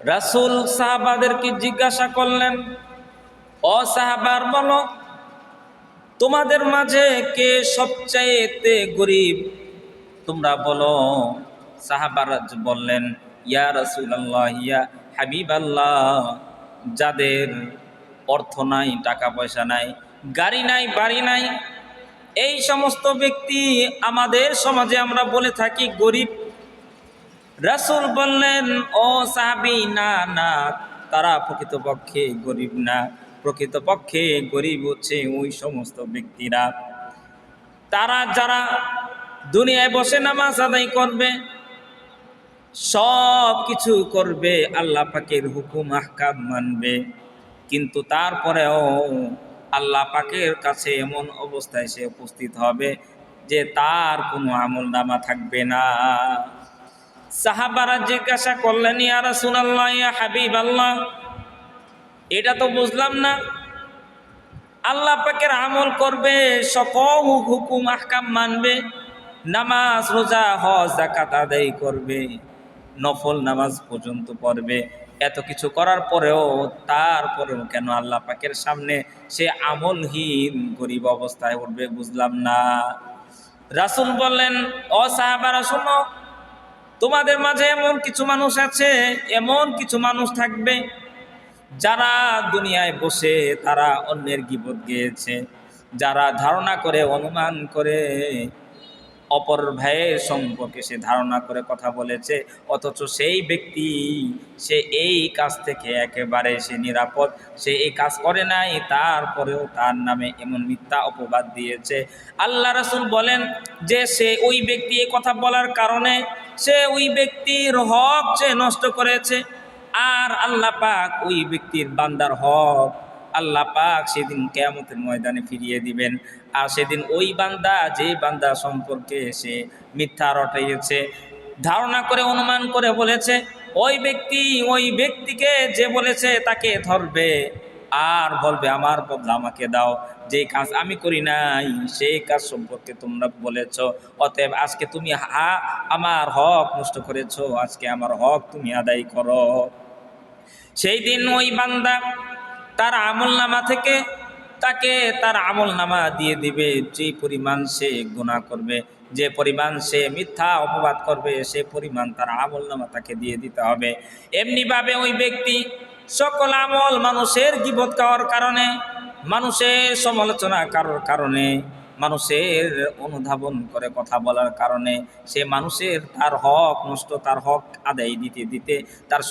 রাসূল সাহাবাদেরকে জিজ্ঞাসা করলেন, ও সাহাবার বলো, তোমাদের মাঝে কে সবচাইতে গরিব? তোমরা বলো, সাহাবারা বললেন, ইয়া রাসূলুল্লাহ, ইয়া হাবিব আল্লাহ যাদের অর্থ নাই, টাকা পয়সা নাই, গাড়ি নাই, বাড়ি নাই, এই সমস্ত ব্যক্তি আমাদের সমাজে আমরা বলে থাকি গরিব। রাসূল বললেন, ও সাহাবি, না না, তারা প্রকৃতপক্ষে গরিব না। প্রকৃতপক্ষে গরিব হচ্ছে ওই সমস্ত ব্যক্তিরা। তারা যারা দুনিয়ায় বসে নামাজ আদায় করবে, সব কিছু করবে, আল্লাহ পাকের হুকুম, আহকাম মানবে। কিন্তু তারপরেও আল্লাহ পাকের কাছে এমন অবস্থায় সে উপস্থিত হবে যে তার কোনো আমল নামা থাকবে না। সাহাবারা জিজ্ঞাসা করলেন, ইয়া রাসূলুল্লাহ, ইয়া হাবিব আল্লাহ এটা তো বুঝলাম না। আল্লাহ পাকের আমল করবে, সকল হুকুম, আহকাম মানবে, নামাজ, রোজা, হজ জাকাত আদায় করবে, নফল নামাজ পর্যন্ত পড়বে। এত কিছু করার পরেও, তারপরেও কেন আল্লাহ পাকের সামনে সে আমলহীন, গরিব অবস্থায় উঠবে বুঝলাম না। রাসূল বললেন, ও সাহাবারা, শোনো তোমাদের মাঝে এমন কিছু মানুষ আছে, এমন কিছু মানুষ থাকবে যারা দুনিয়ায় বসে তারা অন্যের গিবত গিয়েছে, যারা ধারণা করে, অনুমান করে, অপর ভাইয়ের সম্পর্কে সে ধারণা করে কথা বলেছে, অথচ সেই ব্যক্তি, সে এই কাজ থেকে একেবারে সে নিরাপদ, সে এই কাজ করে নাই, তারপরেও তার নামে এমন মিথ্যা অপবাদ দিয়েছে। আল্লাহ রাসুল বলেন যে সে ওই ব্যক্তি এই কথা বলার কারণে সে ওই ব্যক্তির হক সে নষ্ট করেছে, আর আল্লাহ পাক ওই ব্যক্তির বান্দার হক। আল্লাহ পাক সেদিন কেয়ামতের ময়দানে ফিরিয়ে দিবেন। আর সেদিন ওই বান্দা, যে বান্দা সম্পর্কে সে মিথ্যা রটাইয়েছে ধারণা করে, অনুমান করে বলেছে, ওই ব্যক্তি ওই ব্যক্তিকে যে বলেছে তাকে ধরবে, আর বলবে, আমার বদলা আমাকে দাও। যে কাজ আমি করি নাই সেই কাজ সম্পর্কে তোমরা বলেছ। অতএব আজকে তুমি হা আমার হক নষ্ট করেছ, আজকে আমার হক তুমি আদায় করো। সেই দিন ওই বান্দা তার আমল নামা থেকে তাকে তার আমল নামা দিয়ে দিবে, যে পরিমাণ সে গুণা করবে, যে পরিমাণ সে মিথ্যা অপবাদ করবে, সে পরিমাণ তার আমল নামা তাকে দিয়ে দিতে হবে। এমনিভাবে ওই ব্যক্তি সকল আমল মানুষের গিবত খাওয়ার কারণে মানুষের সমালোচনা কারোর কারণে, মানুষের অনুধাবন করে কথা বলার কারণে, সে মানুষের তার হক, নষ্ট তার হক আদায় দিতে দিতে তার